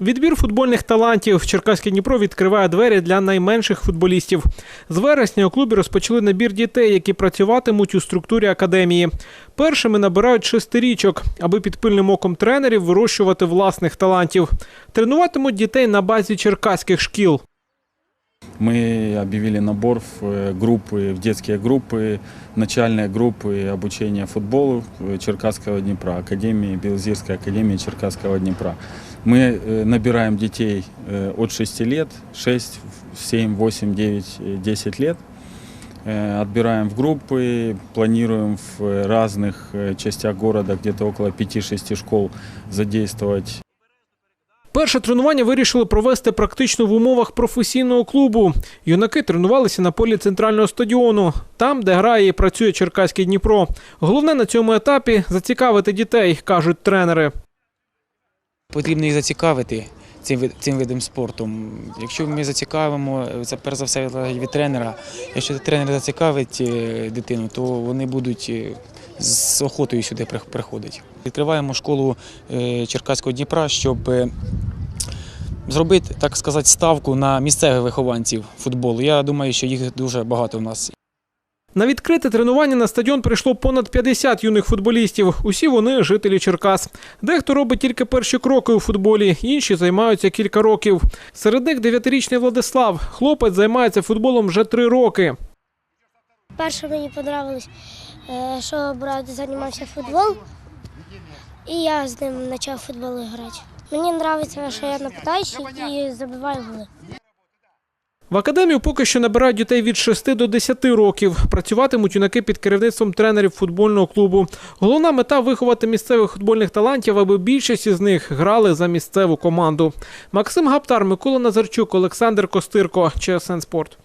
Відбір футбольних талантів Черкаське Дніпро відкриває двері для найменших футболістів. З вересня у клубі розпочали набір дітей, які працюватимуть у структурі академії. Першими набирають шестирічок, аби під пильним оком тренерів вирощувати власних талантів. Тренуватимуть дітей на базі черкаських шкіл. Мы объявили набор в э, группы, в детские группы, начальные группы обучения футболу э, Черкасского Днепра, Академии, Белозерской академии Черкасского Днепра. Мы э, набираем детей от 6 лет, 6, 7, 8, 9, э, 10 лет. Отбираем в группы, планируем в разных частях города, где-то около 5-6 школ, задействовать Перше тренування вирішили провести практично в умовах професійного клубу. Юнаки тренувалися на полі центрального стадіону, там, де грає і працює Черкаський Дніпро. Головне на цьому етапі зацікавити дітей, кажуть тренери. Потрібно їх зацікавити цим, цим видом спорту. Якщо ми зацікавимо, це перш за все від тренера. Якщо тренер зацікавить е, дитину, то вони будуть е, з охотою сюди прих- приходити. Відкриваємо школу е, Черкаського Дніпра, щоб зробити, так сказати, ставку на місцевих вихованців футболу. Я думаю, що їх дуже багато у нас. На відкрите тренування на стадіон прийшло понад 50 юних футболістів. Усі вони жителі Черкас. Дехто робить тільки перші кроки у футболі, інші займаються кілька років. Серед них дев'ятирічний Владислав. Хлопець займається футболом вже три роки. Перше мені подобалось, е, що брат займався футбол, і я з ним почав в футбол грати. Мені подобається, що я нападаюсь і забиваю голи. В академію поки що набирають дітей від 6 до 10 років. Працюватимуть юнаки під керівництвом тренерів футбольного клубу. Головна мета виховати місцевих футбольних талантів, аби більшість із них грали за місцеву команду. Максим Гаптар, Микола Назарчук, Олександр Костирко, ЧСН Спорт.